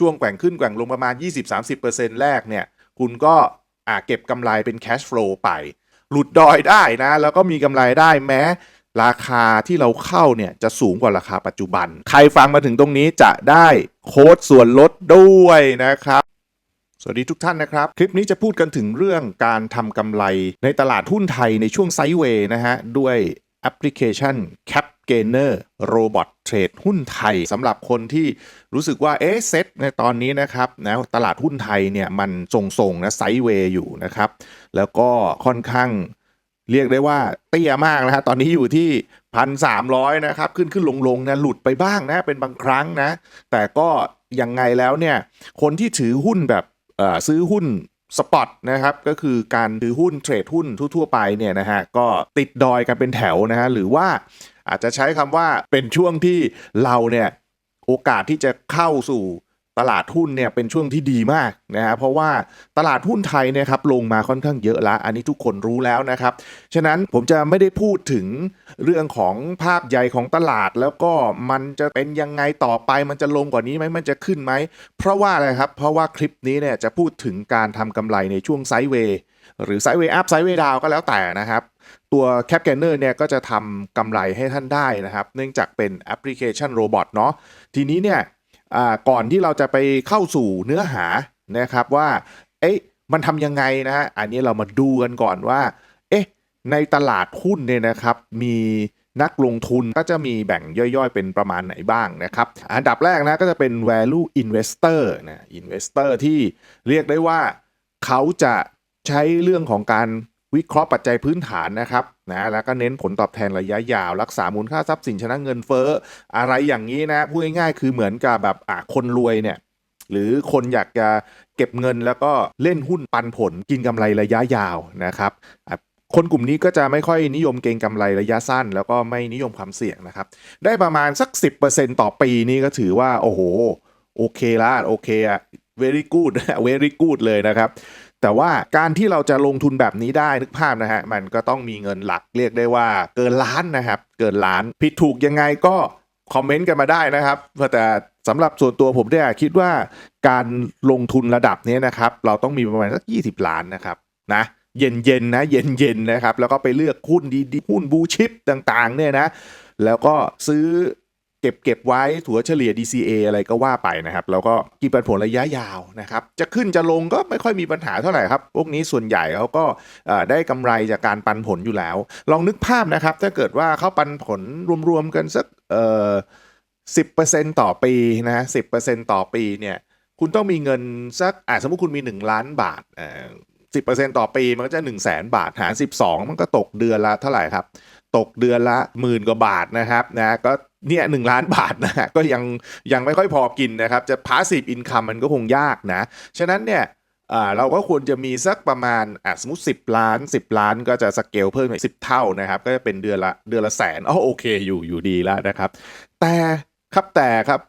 ช่วงแกว่งขึ้นแกว่งลงประมาณ 20-30%แรกเนี่ย คุณก็อ่าเก็บกำไรเป็น cash flow ไป หลุดดอยได้นะ แล้วก็มีกำไรได้แม้ ราคาที่เราเข้าเนี่ยจะสูงกว่าราคาปัจจุบัน ใครฟังมาถึงตรงนี้จะได้โค้ดส่วนลดด้วยนะครับสวัสดีทุกท่านนะครับ คลิปนี้จะพูดกันถึงเรื่องการทำกำไรในตลาดหุ้นไทยในช่วงไซด์เวย์นะฮะ ด้วย แอปพลิเคชัน Cap Gainer Robot Trade หุ้นไทยสำหรับคนที่รู้สึกว่าเอ๊ะเซ็ตในตอนนี้นะครับนะตลาดหุ้นไทยเนี่ยมันทรงๆนะไซด์เวย์อยู่นะครับ แล้วก็ค่อนข้างเรียกได้ว่าเตี้ยมากนะฮะตอนนี้อยู่ที่พันสามร้อยนะครับ ขึ้นขึ้นลงลงนะหลุดไปบ้างนะเป็นบางครั้งนะ แต่ก็ยังไงแล้วเนี่ย คนที่ถือหุ้นแบบซื้อหุ้น สปอตนะครับก็คือการถือหุ้นเทรดหุ้นทั่วๆไปเนี่ยนะฮะก็ติดดอยกันเป็นแถวนะฮะหรือว่าอาจจะใช้คำว่าเป็นช่วงที่เราเนี่ยโอกาสที่จะเข้าสู่ ตลาดหุ้นเนี่ยเป็นช่วงที่ดีมากนะฮะเพราะว่าตลาดหุ้นไทยเนี่ยครับลงมาค่อนข้างเยอะละอันนี้ทุกคนรู้แล้วนะครับ ฉะนั้นผมจะไม่ได้พูดถึงเรื่องของภาพใหญ่ของตลาด แล้วก็มันจะเป็นยังไงต่อไปมันจะลงกว่านี้ไหมมันจะขึ้นไหม เพราะว่าอะไรครับเพราะว่าคลิปนี้เนี่ยจะพูดถึงการทำกำไรในช่วงไซด์เวย์หรือไซด์เวย์อัพไซด์เวย์ดาวก็แล้วแต่นะครับตัว Cap g a i n e r เนี่ยก็จะทำกำไรให้ท่านได้นะครับ เนื่องจากเป็นแอปพลิเคชันโรบอทเนาะทีนี้เนี่ย ก่อนที่เราจะไปเข้าสู่เนื้อหานะครับว่า เอ๊ะมันทำยังไงนะฮะอันนี้เรามาดูกันก่อนว่า เอ๊ะในตลาดหุ้นเนี่ยนะครับ มีนักลงทุนก็จะมีแบ่งย่อยๆ เป็นประมาณไหนบ้างนะครับ อันดับแรกนะก็จะเป็น value investor นะ investor ที่เรียกได้ว่าเขาจะใช้เรื่องของการ วิเคราะห์ปัจจัยพื้นฐานนะครับนะแล้วก็เน้นผลตอบแทนระยะยาว รักษามูลค่าทรัพย์สินชนะเงินเฟ้ออะไรอย่างนี้นะพูดง่ายๆคือเหมือนกับแบบอะคนรวยเนี่ยหรือคนอยากจะเก็บเงินแล้วก็เล่นหุ้นปันผลกินกำไรระยะยาวนะครับคนกลุ่มนี้ก็จะไม่ค่อยนิยมเก็งกำไรระยะสั้น แล้วก็ไม่นิยมความเสี่ยงนะครับ ได้ประมาณสัก 10%ต่อปีนี่ก็ถือว่า โอ้โห โอเคละโอเคอะ very good very good เลยนะครับ แต่ว่าการที่เราจะลงทุนแบบนี้ได้นึกภาพนะฮะมันก็ต้องมีเงินหลักเรียกได้ว่าเกินล้านนะครับ เกินล้านผิดถูกยังไงก็คอมเมนต์กันมาได้นะครับแต่สำหรับส่วนตัวผมเนี่ยคิดว่าการลงทุนระดับนี้นะครับ เราต้องมีประมาณสัก 20 ล้านนะครับนะเย็นๆนะเย็นๆนะครับ แล้วก็ไปเลือกหุ้นดีๆหุ้นบูชิปต่างๆเนี่ยนะแล้วก็ซื้อ เก็บเก็บไว้ถัวเฉลี่ย DCA อะไรก็ว่าไปนะครับ แล้วก็กินปันผลระยะยาวนะครับ จะขึ้นจะลงก็ไม่ค่อยมีปัญหาเท่าไหร่ครับ พวกนี้ส่วนใหญ่เขาก็ได้กำไรจากการปันผลอยู่แล้ว ลองนึกภาพนะครับ ถ้าเกิดว่าเขาปันผลรวมๆกันสักเอ่อสิบเปอร์เซ็นต่อปีนะสิบเปอร์เซ็นต่อปีเนี่ย คุณต้องมีเงินสักอ่าสมมติคุณมี 1 ล้านบาทอ่อสิบเปอร์เซ็นต่อปีมันก็จะ1นึ่งแสนบาทหารสิบสองมันก็ตกเดือนละเท่าไหร่ครับ ตกเดือนละหมื่นกว่าบาทนะครับนะก็ เนี่ยหนึ่งล้านบาทนะก็ยังยังไม่ค่อยพอกินนะครับ จะ passive income มันก็คงยากนะ ฉะนั้นเนี่ยอ่าเราก็ควรจะมีสักประมาณอะสมมติ 10 ล้าน 10 ล้านก็จะสเกลเพิ่มไปสิเท่านะครับ ก็จะเป็นเดือนละเดือนละแสนอ๋อโอเคอยู่อยู่ดีแล้วนะครับ แต่ครับแต่ครับ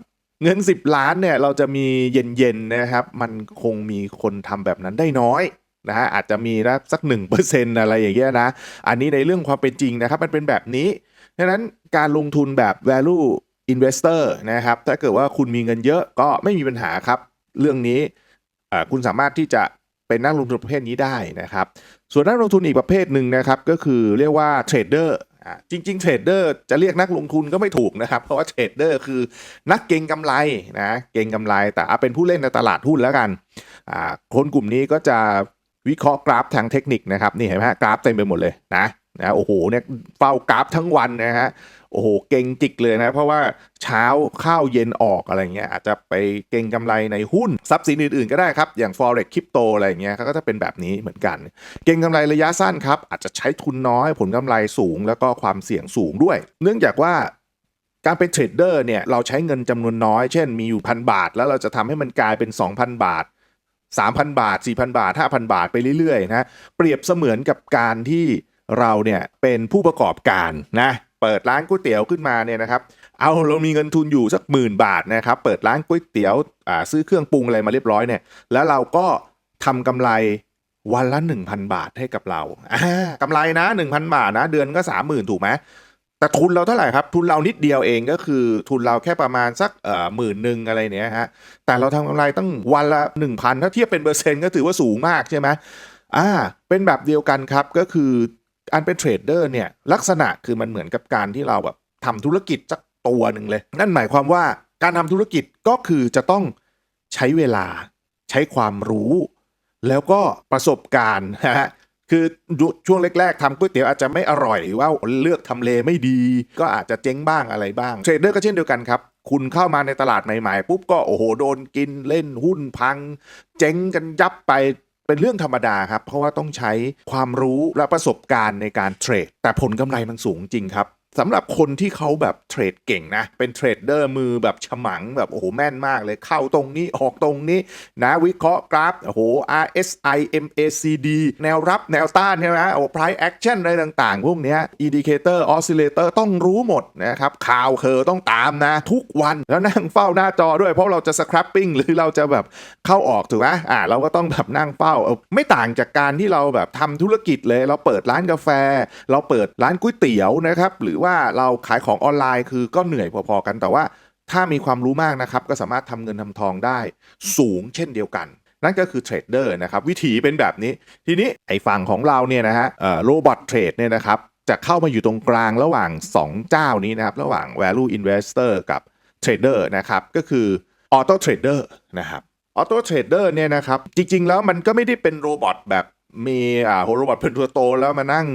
เงิน 10 ล้านเนี่ยเราจะมีเย็นๆนะครับ มันคงมีคนทำแบบนั้นได้น้อยนะฮะอาจจะมีนะสัก1%อะไรอย่างเงี้ยนะ อันนี้ในเรื่องความเป็นจริงนะครับ มันเป็นแบบนี้ ดังนั้นการลงทุนแบบ value investor นะครับ ถ้าเกิดว่าคุณมีเงินเยอะก็ไม่มีปัญหาครับ เรื่องนี้คุณสามารถที่จะเป็นนักลงทุนประเภทนี้ได้นะครับ ส่วนนักลงทุนอีกประเภทหนึ่งนะครับ ก็คือเรียกว่าเทรดเดอร์จริงๆเทรดเดอร์จะเรียกนักลงทุนก็ไม่ถูกนะครับ เพราะว่าเทรดเดอร์คือนักเก็งกำไรนะเก็งกำไรแต่เป็นผู้เล่นในตลาดหุ้นแล้วกันคนกลุ่มนี้ก็จะวิเคราะห์กราฟทางเทคนิคนะครับนี่เห็นไหมกราฟเต็มไปหมดเลยนะ นะโอ้โหเนี่ยเฝ้ากราฟทั้งวันนะฮะโอ้โหเก่งจิกเลยนะ เพราะว่าเช้าข้าวเย็นออกอะไรเงี้ยอาจจะไปเก่งกำไรในหุ้นทรัพย์สินอื่นๆก็ได้ครับ อย่าง forex คริปโตอะไรเงี้ยเขาก็จะเป็นแบบนี้เหมือนกัน เก่งกำไรระยะสั้นครับ อาจจะใช้ทุนน้อยผลกำไรสูงแล้วก็ความเสี่ยงสูงด้วย เนื่องจากว่าการเป็นเทรดเดอร์เนี่ยเราใช้เงินจำนวนน้อย เช่นมีอยู่พันบาท แล้วเราจะทำให้มันกลายเป็น 2,000 บาท 3,000 บาท 4,000 บาท 5,000 บาทไปเรื่อยๆนะเปรียบเสมือนกับการที่ เราเนี่ยเป็นผู้ประกอบการนะเปิดร้านก๋วยเตี๋ยวขึ้นมาเนี่ยนะครับ เอาเรามีเงินทุนอยู่สักหมื่นบาทนะครับ เปิดร้านก๋วยเตี๋ยวซื้อเครื่องปรุงอะไรมาเรียบร้อยเนี่ยแล้วเราก็ทำกำไรวันละ 1,000 บาทให้กับเราอ่ากำไรนะ 1,000 บาทนะ เดือนก็ 30,000 ถูกไหมแต่ทุนเราเท่าไหร่ครับ ทุนเรานิดเดียวเองก็คือทุนเราแค่ประมาณสักเอ่อหมื่นหนึ่งอะไรเนี้ยฮะแต่เราทำกำไรตั้งวันละ 1,000 ถ้าเทียบเป็นเปอร์เซ็นต์ก็ถือว่าสูงมากใช่ไหมอ่าเป็นแบบเดียวกันครับก็คือ อันเป็นเทรดเดอร์เนี่ยลักษณะคือมันเหมือนกับการที่เราแบบทำธุรกิจสักตัวหนึ่งเลย นั่นหมายความว่าการทำธุรกิจก็คือจะต้องใช้เวลาใช้ความรู้ แล้วก็ประสบการณ์นะฮะคือช่วงแรกๆทำก๋วยเตี๋ยวอาจจะไม่อร่อยหรือว่าเลือกทำเลไม่ดี ก็อาจจะเจ๊งบ้างอะไรบ้างเทรดเดอร์ก็เช่นเดียวกันครับ คุณเข้ามาในตลาดใหม่ๆปุ๊บก็โอ้โหโดนกินเล่นหุ้นพัง เจ๊งกันยับไป เป็นเรื่องธรรมดาครับ เพราะว่าต้องใช้ความรู้และประสบการณ์ในการเทรด แต่ผลกำไรมันสูงจริงครับ สำหรับคนที่เขาแบบเทรดเก่งนะ เป็นเทรดเดอร์มือแบบฉมังแบบโอ้โหแม่นมากเลยเข้าตรงนี้ออกตรงนี้ นะวิเคราะห์กราฟโอ้โห RSI MACD แนวรับแนวต้านใช่ไหมโอ้ price action อะไรต่างๆ พวกนี้ย indicator oscillator ต้องรู้หมดนะครับข่าวเคอต้องตามนะ ทุกวันแล้วนั่งเฝ้าหน้าจอด้วยเพราะเราจะ scrapping หรือเราจะแบบเข้าออกถูกไหมอ่าเราก็ต้องแบบนั่งเฝ้าไม่ต่างจากการที่เราแบบทำธุรกิจเลย เราเปิดร้านกาแฟ เราเปิดร้านก๋วยเตี๋ยวนะครับหรือว่าเราขายของออนไลน์คือก็เหนื่อยพอๆกันแต่ว่าถ้ามีความรู้มากนะครับก็สามารถทำเงินทำทองได้สูงเช่นเดียวกัน นั่นก็คือเทรดเดอร์นะครับวิธีเป็นแบบนี้ ทีนี้ไอ้ฝั่งของเราเนี่ยนะฮะโรบอทเทรดเนี่ยนะครับจะเข้ามาอยู่ตรงกลางระหว่าง 2 เจ้านี้นะครับระหว่าง value investor กับเทรดเดอร์นะครับก็คือ auto trader นะครับออโต้เทรดเดอร์เนี่ยนะครับจริงๆแล้วมันก็ไม่ได้เป็นโรบอทแบบ มีอ่าโรบอทเป็นตัวโตแล้วมานั่ง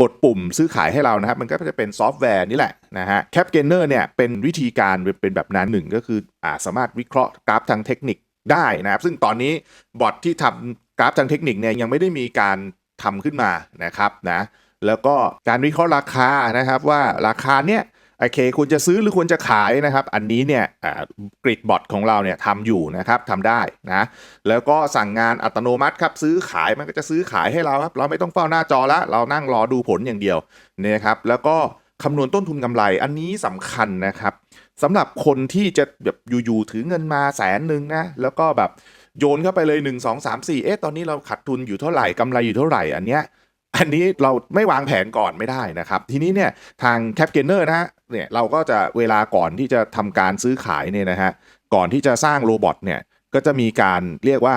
กดปุ่มซื้อขายให้เรานะครับ มันก็จะเป็นซอฟต์แวร์นี่แหละนะฮะแคปเกนเนอร์เนี่ยเป็นวิธีการเป็นแบบนั้นหนึ่งก็คืออาสามารถวิเคราะห์กราฟทางเทคนิคได้นะครับ ซึ่งตอนนี้บอทที่ทำกราฟทางเทคนิคเนี่ยยังไม่ได้มีการทำขึ้นมานะครับนะแล้วก็การวิเคราะห์ราคานะครับว่าราคาเนี่ย โอเคควรจะซื้อหรือควรจะขายนะครับ อันนี้เนี่ยกริดบอทของเราเนี่ยทำอยู่นะครับทำได้นะแล้วก็สั่งงานอัตโนมัติครับซื้อขายมันก็จะซื้อขายให้เราครับ เราไม่ต้องเฝ้าหน้าจอล้วเรานั่งรอดูผลอย่างเดียวเนี่ยครับแล้วก็คำนวณต้นทุนกำไรอันนี้สำคัญนะครับสำหรับคนที่จะแบบอยู่ๆถือเงินมาแสนหนึ่งนะแล้วก็แบบโยนเข้าไปเลย 1 2 3 4 เอ๊ะตอนนี้เราขาดทุนอยู่เท่าไหร่กำไรอยู่เท่าไหร่อันเนี้ยอันนี้เราไม่วางแผนก่อนไม่ได้นะครับ ทีนี้เนี่ยทางแคปเกนเนอร์นะฮะ เนี่ยเราก็จะเวลาก่อนที่จะทำการซื้อขายเนี่ยนะฮะก่อนที่จะสร้างโรบอทเนี่ยก็จะมีการเรียกว่า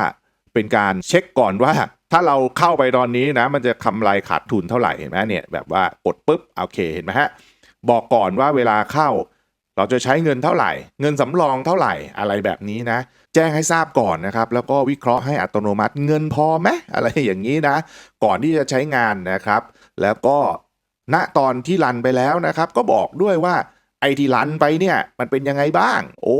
เป็นการเช็คก่อนว่า ถ้าเราเข้าไปตอนนี้นะ มันจะกำไรขาดทุนเท่าไหร่เห็นไหมเนี่ยแบบว่ากดปุ๊บโอเคเห็นไหมฮะบอกก่อนว่าเวลาเข้า เราจะใช้เงินเท่าไหร่ เงินสำรองเท่าไหร่อะไรแบบนี้นะ แจ้งให้ทราบก่อนนะครับ แล้วก็วิเคราะห์ให้อัตโนมัติเงินพอไหมอะไรอย่างนี้นะ ก่อนที่จะใช้งานนะครับ แล้วก็ ณตอนที่รันไปแล้วนะครับ ก็บอกด้วยว่าไอที่รันไปเนี่ย มันเป็นยังไงบ้าง โอ้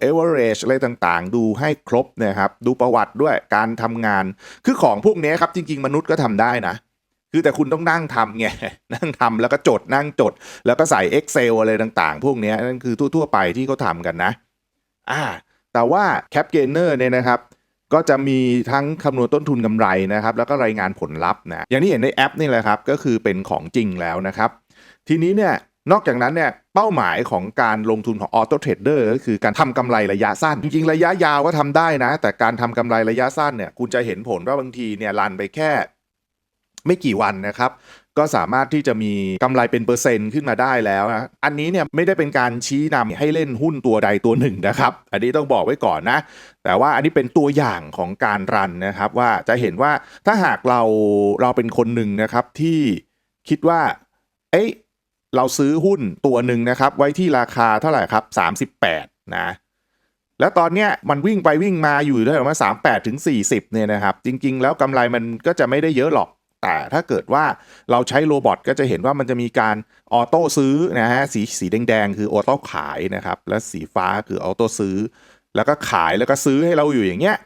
เอเวอเรจอะไรต่างๆ ดูให้ครบนะครับ ดูประวัติด้วยการทำงาน คือของพวกนี้ครับ จริง ๆ มนุษย์ก็ทำได้นะ คือแต่คุณต้องนั่งทำไง นั่งทำแล้วก็จดนั่งจด แล้วก็ใส่ Excel อะไรต่างๆ พวกนี้นั่นคือทั่ว ๆ ไปที่เขาทำกันนะ อ่า แต่ว่า Cap Gainer เนี่ยนะครับ ก็จะมีทั้งคำนวณต้นทุนกำไรนะครับ แล้วก็รายงานผลลัพธ์นะอย่างที่เห็นในแอปนี่แหละครับก็คือเป็นของจริงแล้วนะครับ ทีนี้เนี่ยนอกจากนั้นเนี่ยเป้าหมายของการลงทุนของ Auto Trader ก็คือการทำกำไรระยะสั้น จริงๆ ระยะยาวก็ทำได้นะ แต่การทำกำไรระยะสั้นเนี่ยคุณจะเห็นผลว่าบางทีเนี่ยรันไปแค่ไม่กี่วันนะครับ ก็สามารถที่จะมีกำไรเป็นเปอร์เซ็นต์ขึ้นมาได้แล้วนะอันนี้เนี่ยไม่ได้เป็นการชี้นำให้เล่นหุ้นตัวใดตัวหนึ่งนะครับ อันนี้ต้องบอกไว้ก่อนนะ แต่ว่าอันนี้เป็นตัวอย่างของการรันนะครับว่าจะเห็นว่าถ้าหากเราเราเป็นคนหนึ่งนะครับที่คิดว่า เอ้ยเราซื้อหุ้นตัวหนึ่งนะครับ ไว้ที่ราคาเท่าไหร่ครับ 38 นะแล้วตอนเนี้ยมันวิ่งไปวิ่งมาอยู่ได้ประมาณ38ถึง40เนี่ยนะครับ จริง ๆ แล้วกำไรมันก็จะไม่ได้เยอะหรอก แต่ถ้าเกิดว่าเราใช้โรบอทก็จะเห็นว่ามันจะมีการออโต้ซื้อนะฮะสีสีแดงๆ คือออโต้ขายนะครับและสีฟ้าคือออโต้ซื้อ แล้วก็ขายแล้วก็ซื้อให้เราอยู่อย่างเงี้ย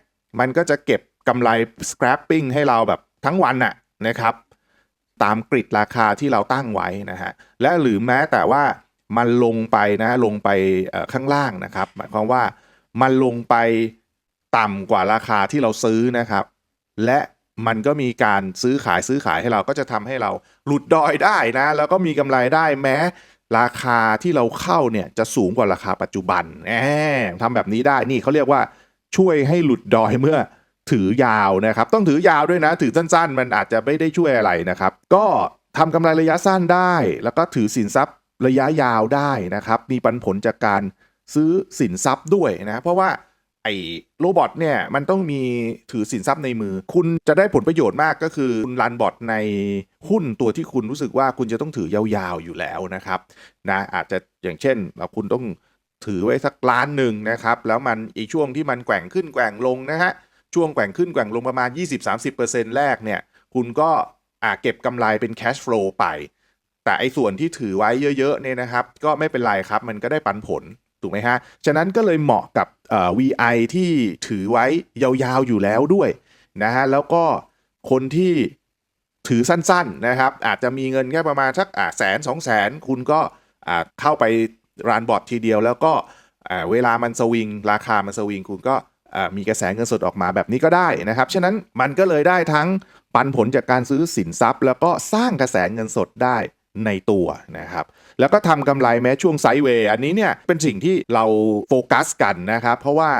มันก็จะเก็บกำไร scrapping ให้เราแบบทั้งวันน่ะนะครับตามกริดราคาที่เราตั้งไว้นะฮะและหรือแม้แต่ว่ามันลงไปนะลงไปข้างล่างนะครับ หมายความว่ามันลงไปต่ำกว่าราคาที่เราซื้อนะครับ และ มันก็มีการซื้อขายซื้อขายให้เราก็จะทำให้เราหลุดดอยได้นะ แล้วก็มีกำไรได้แม้ ราคาที่เราเข้าเนี่ยจะสูงกว่าราคาปัจจุบันแหมทำแบบนี้ได้นี่เขาเรียกว่าช่วยให้หลุดดอยเมื่อถือยาวนะครับ ต้องถือยาวด้วยนะ ถือสั้นๆ มันอาจจะไม่ได้ช่วยอะไรนะครับ ก็ทำกำไรระยะสั้นได้ แล้วก็ถือสินทรัพย์ระยะยาวได้นะครับ มีปันผลจากการซื้อสินทรัพย์ด้วยนะ เพราะว่า ไอ้โรบอทเนี่ยมันต้องมีถือสินทรัพย์ในมือ คุณจะได้ผลประโยชน์มากก็คือคุณรันบอทในหุ้นตัวที่คุณรู้สึกว่าคุณจะต้องถือยาวๆอยู่แล้วนะครับนะอาจจะอย่างเช่นเราคุณต้องถือไว้สักล้านหนึ่งนะครับ แล้วมันอีช่วงที่มันแกว่งขึ้นแกว่งลงนะฮะช่วงแกว่งขึ้นแกว่งลงประมาณ 20-30%แรกเนี่ย คุณก็อ่าเก็บกำไรเป็น cash flow ไป แต่ไอ้ส่วนที่ถือไว้เยอะๆเนี่ยนะครับ ก็ไม่เป็นไรครับ มันก็ได้ปันผล ถูกไหมฮะ ฉะนั้นก็เลยเหมาะกับเอ่อ VI ที่ถือไว้ยาวๆอยู่แล้วด้วยนะฮะ แล้วก็คนที่ถือสั้นๆนะครับ อาจจะมีเงินแค่ประมาณสักแสนสองแสนคุณก็เข้าไปรานบอร์ดทีเดียว แล้วก็เวลามันสวิง ราคามันสวิง คุณก็มีกระแสเงินสดออกมาแบบนี้ก็ได้นะครับ ฉะนั้นมันก็เลยได้ทั้งปันผลจากการซื้อสินทรัพย์ แล้วก็สร้างกระแสเงินสดได้ในตัวนะครับ แล้วก็ทำกำไรแม้ช่วงไซด์เวย์อันนี้เนี่ยเป็นสิ่งที่เราโฟกัสกันนะครับ เพราะว่า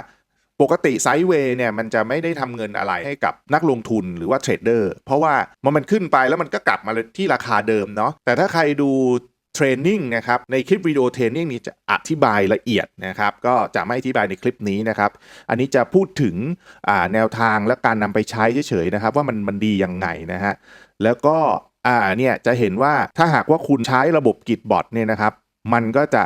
ปกติไซด์เวย์เนี่ยมันจะไม่ได้ทำเงินอะไรให้กับนักลงทุนหรือว่าเทรดเดอร์เพราะว่ามันมันขึ้นไปแล้วมันก็กลับมาที่ราคาเดิมเนาะแต่ถ้าใครดูเทรนนิ่งนะครับในคลิปวิดีโอเทรนนิ่งนี้จะอธิบายละเอียดนะครับก็จะไม่อธิบายในคลิปนี้นะครับ อันนี้จะพูดถึงแนวทางและการนำไปใช้เฉยๆนะครับ ว่ามันมันดียังไงนะฮะแล้วก็ อ่าเนี่ยจะเห็นว่าถ้าหากว่าคุณใช้ระบบกิจบอทเนี่ยนะครับ มันก็จะ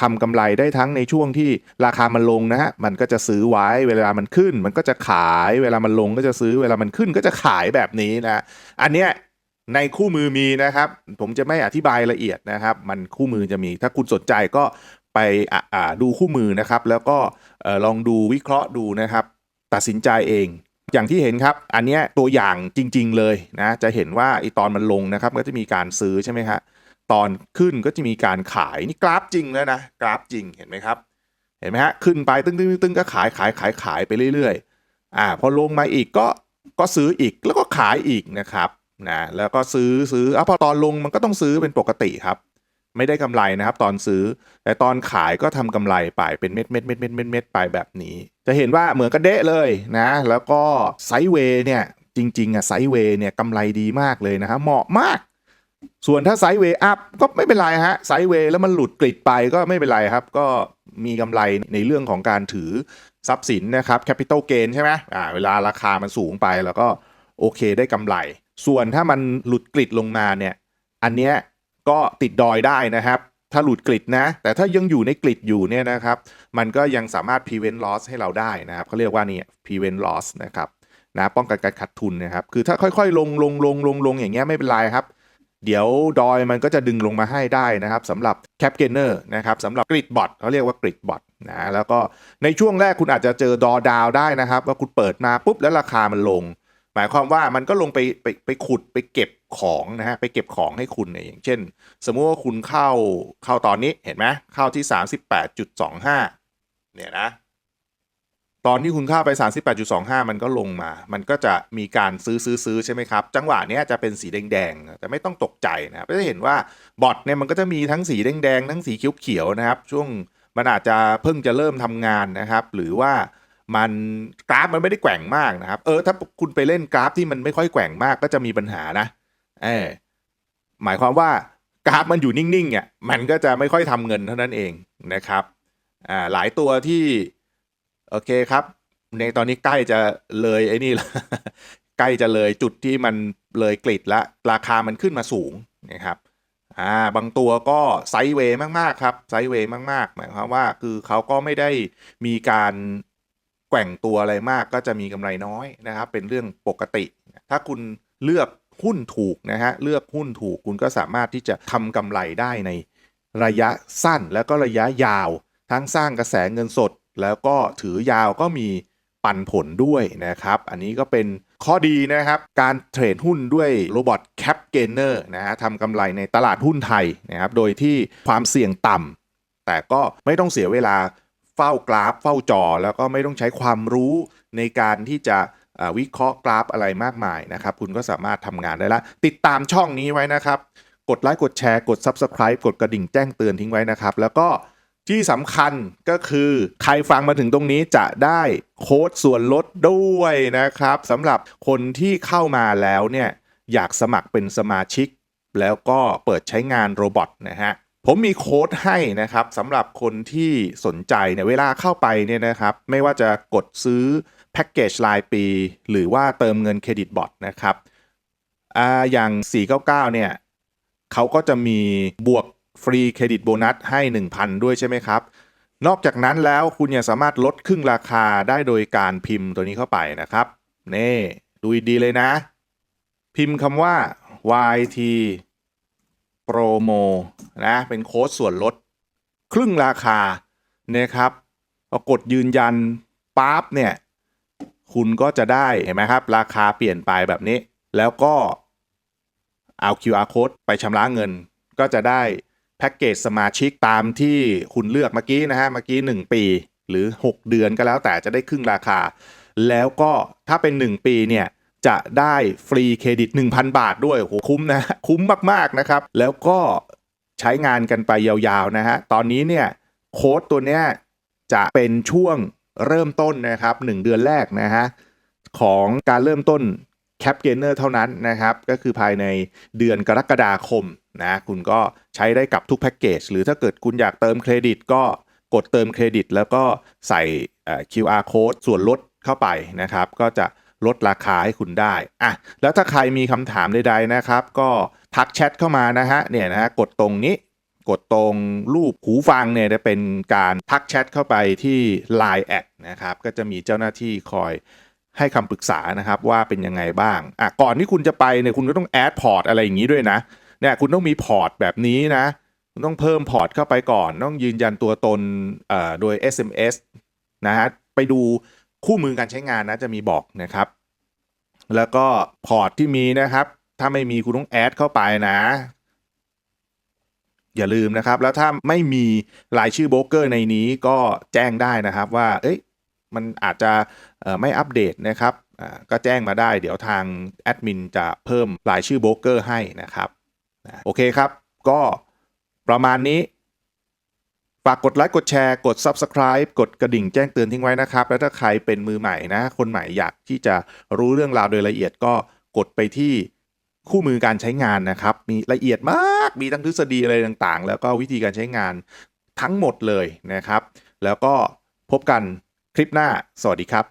ทำกำไรได้ทั้งในช่วงที่ราคามันลงนะฮะ มันก็จะซื้อไว้ เวลามันขึ้น มันก็จะขาย เวลามันลงก็จะซื้อ เวลามันขึ้นก็จะขายแบบนี้นะ อันเนี้ยในคู่มือมีนะครับ ผมจะไม่อธิบายละเอียดนะครับ มันคู่มือจะมี ถ้าคุณสนใจก็ไปอ่าดูคู่มือนะครับ แล้วก็ลองดูวิเคราะห์ดูนะครับ ตัดสินใจเอง อย่างที่เห็นครับ อันเนี้ยตัวอย่างจริง ๆ เลยนะจะเห็นว่าไอตอนมันลงนะครับ ก็จะมีการซื้อใช่ไหมครับตอนขึ้นก็จะมีการขายนี่กราฟจริงแล้วนะกราฟจริงเห็นไหมครับ เห็นไหมฮะขึ้นไปตึ้งตึ้งตึ้งก็ขายขายขายขายไปเรื่อยๆอ่าพอลงมาอีกก็ก็ซื้ออีกแล้วก็ขายอีกนะครับนะแล้วก็ซื้อซื้ออะพอตอนลงมันก็ต้องซื้อเป็นปกติครับ ไม่ได้กำไรนะครับ ตอนซื้อ แต่ตอนขายก็ทำกำไรไปเป็นเม็ดเม็ดเม็ดเม็ดเม็ดเม็ดไปแบบนี้ จะเห็นว่าเหมือนกระเดะเลยนะ แล้วก็ไซเวย์เนี่ย จริงๆอะไซเวย์เนี่ยกำไรดีมากเลยนะครับเหมาะมากส่วนถ้าไซด์เวย์อัพก็ไม่เป็นไรฮะไซด์เวย์แล้วมันหลุดกริดไปก็ไม่เป็นไรครับ ก็มีกำไรในเรื่องของการถือทรัพย์สินนะครับแคปิตอลเกนใช่ไหมอ่าเวลาราคามันสูงไปแล้วก็โอเคได้กำไร ส่วนถ้ามันหลุดกริดลงมาเนี่ย อันเนี้ย ก็ติดดอยได้นะครับ ถ้าหลุดกริดนะ แต่ถ้ายังอยู่ในกริดอยู่เนี่ยนะครับ มันก็ยังสามารถ prevent loss ให้เราได้นะครับเขาเรียกว่านี่ prevent loss นะครับนะป้องกันการขาดทุนนะครับ คือถ้าค่อยๆ ลงลงลงลงลงอย่างเงี้ยไม่เป็นไรครับ เดี๋ยวดอยมันก็จะดึงลงมาให้ได้นะครับสำหรับ cap gainer นะครับสำหรับกริดบอทเขาเรียกว่ากริดบอทนะแล้วก็ในช่วงแรกคุณอาจจะเจอดอดาวได้นะครับ ว่าคุณเปิดมาปุ๊บแล้วราคามันลง หมายความว่ามันก็ลงไปไปไปขุดไปเก็บของนะฮะไปเก็บของให้คุณเนี่ยอย่างเช่น สมมุติว่าคุณเข้าเข้าตอนนี้เห็นไหมเข้าที่ 38.25 เนี่ยนะตอนที่คุณเข้าไป 38.25 มันก็ลงมา มันก็จะมีการซื้อซื้อซื้อใช่ไหมครับ จังหวะเนี้ยจะเป็นสีแดงๆแต่ไม่ต้องตกใจนะครับจะเห็นว่าบอทเนี่ยมันก็จะมีทั้งสีแดงๆ ทั้งสีเขียวๆ นะครับ ช่วงมันอาจจะเพิ่งจะเริ่มทำงานนะครับ หรือว่า มันกราฟมันไม่ได้แกว่งมากนะครับ เออถ้าคุณไปเล่นกราฟที่มันไม่ค่อยแกว่งมากก็จะมีปัญหานะเออหมายความว่ากราฟมันอยู่นิ่งๆเนี่ยมันก็จะไม่ค่อยทำเงินเท่านั้นเองนะครับอ่าหลายตัวที่โอเคครับในตอนนี้ใกล้จะเลยไอ้นี่ละใกล้จะเลยจุดที่มันเลยกริดละราคามันขึ้นมาสูงนะครับอ่าบางตัวก็ไซด์เวย์มากๆครับไซด์เวย์มากๆ หมายความว่าคือเขาก็ไม่ได้มีการ แกว่งตัวอะไรมากก็จะมีกำไรน้อยนะครับ เป็นเรื่องปกติ ถ้าคุณเลือกหุ้นถูกนะฮะเลือกหุ้นถูกคุณก็สามารถที่จะทำกำไรได้ในระยะสั้นแล้วก็ระยะยาว ทั้งสร้างกระแสเงินสด แล้วก็ถือยาวก็มีปันผลด้วยนะครับ อันนี้ก็เป็นข้อดีนะครับ การเทรดหุ้นด้วยโรบอทแคปเกนเนอร์นะฮะทำกำไรในตลาดหุ้นไทยนะครับ โดยที่ความเสี่ยงต่ำแต่ก็ไม่ต้องเสียเวลา เฝ้ากราฟเฝ้าจอ แล้วก็ไม่ต้องใช้ความรู้ในการที่จะวิเคราะห์กราฟอะไรมากมายนะครับ คุณก็สามารถทำงานได้ละ ติดตามช่องนี้ไว้นะครับ กดไลค์กดแชร์กด Subscribe กดกระดิ่งแจ้งเตือนทิ้งไว้นะครับ แล้วก็ที่สำคัญก็คือใครฟังมาถึงตรงนี้จะได้โค้ดส่วนลดด้วยนะครับสำหรับคนที่เข้ามาแล้วเนี่ยอยากสมัครเป็นสมาชิก แล้วก็เปิดใช้งานโรบอทนะฮะ ผมมีโค้ดให้นะครับสำหรับคนที่สนใจเนี่ยเวลาเข้าไปเนี่ยนะครับไม่ว่าจะกดซื้อแพ็กเกจรายปี หรือว่าเติมเงินเครดิตบอทนะครับอ่าอย่าง 499 เนี่ยเขาก็จะมีบวกฟรีเครดิตโบนัสให้ 1,000 ด้วยใช่ไหมครับ นอกจากนั้นแล้วคุณยังสามารถลดครึ่งราคาได้โดยการพิมพ์ตัวนี้เข้าไปนะครับนี่ดูดีเลยนะ พิมพ์คำว่า YT Promo นะเป็นโค้ดส่วนลดครึ่งราคานะครับพอกดยืนยันปั๊บเนี่ย คุณก็จะได้เห็นไหมครับ ราคาเปลี่ยนไปแบบนี้ แล้วก็เอา QR code ไปชำระเงิน ก็จะได้แพ็กเกจสมาชิกตามที่คุณเลือกเมื่อกี้นะฮะเมื่อกี้ 1 ปีหรือ 6 เดือนก็แล้วแต่จะได้ครึ่งราคา แล้วก็ถ้าเป็น 1 ปีเนี่ย จะได้ฟรีเครดิต 1,000 บาทด้วยโหคุ้มนะ คุ้มมากๆนะครับ แล้วก็ใช้งานกันไปยาวๆนะฮะ ตอนนี้เนี่ยโค้ดตัวเนี้ยจะเป็นช่วงเริ่มต้นนะครับ 1 เดือนแรกนะฮะ ของการเริ่มต้นแคปเกนเนอร์เท่านั้นนะครับ ก็คือภายในเดือนกรกฎาคมนะ คุณก็ใช้ได้กับทุกแพ็กเกจ หรือถ้าเกิดคุณอยากเติมเครดิตก็กดเติมเครดิต แล้วก็ใส่ QR code ส่วนลดเข้าไปนะครับ ก็จะ ลดราคาให้คุณได้อะแล้วถ้าใครมีคำถามใดๆนะครับ ก็ทักแชทเข้ามานะฮะเนี่ยนะฮะกดตรงนี้กดตรงรูปหูฟังเนี่ยจะเป็นการทักแชทเข้าไปที่ Line แอดนะครับก็จะมีเจ้าหน้าที่คอยให้คำปรึกษานะครับว่าเป็นยังไงบ้างอะก่อนที่คุณจะไปเนี่ยคุณก็ต้องแอดพอร์ตอะไรอย่างนี้ด้วยนะเนี่ยคุณต้องมีพอร์ตแบบนี้นะคุณต้องเพิ่มพอร์ตเข้าไปก่อน ต้องยืนยันตัวตนเอ่อโดย SMS นะฮะไปดู คู่มือการใช้งานนะจะมีบอกนะครับ แล้วก็พอร์ตที่มีนะครับ ถ้าไม่มีคุณต้องแอดเข้าไปนะ อย่าลืมนะครับ แล้วถ้าไม่มีรายชื่อโบรกเกอร์ในนี้ก็แจ้งได้นะครับว่า เอ้ยมันอาจจะไม่อัปเดตนะครับก็แจ้งมาได้ เดี๋ยวทางแอดมินจะเพิ่มรายชื่อโบรกเกอร์ให้นะครับโอเคครับ ก็ประมาณนี้ ฝากกดไลค์กดแชร์กด Subscribe กดกระดิ่งแจ้งเตือนทิ้งไว้นะครับ แล้วถ้าใครเป็นมือใหม่นะ คนใหม่อยากที่จะรู้เรื่องราวโดยละเอียดก็กดไปที่คู่มือการใช้งานนะครับ มีละเอียดมากมีทั้งทฤษฎีอะไรต่างๆ แล้วก็วิธีการใช้งานทั้งหมดเลยนะครับ แล้วก็พบกันคลิปหน้า สวัสดีครับ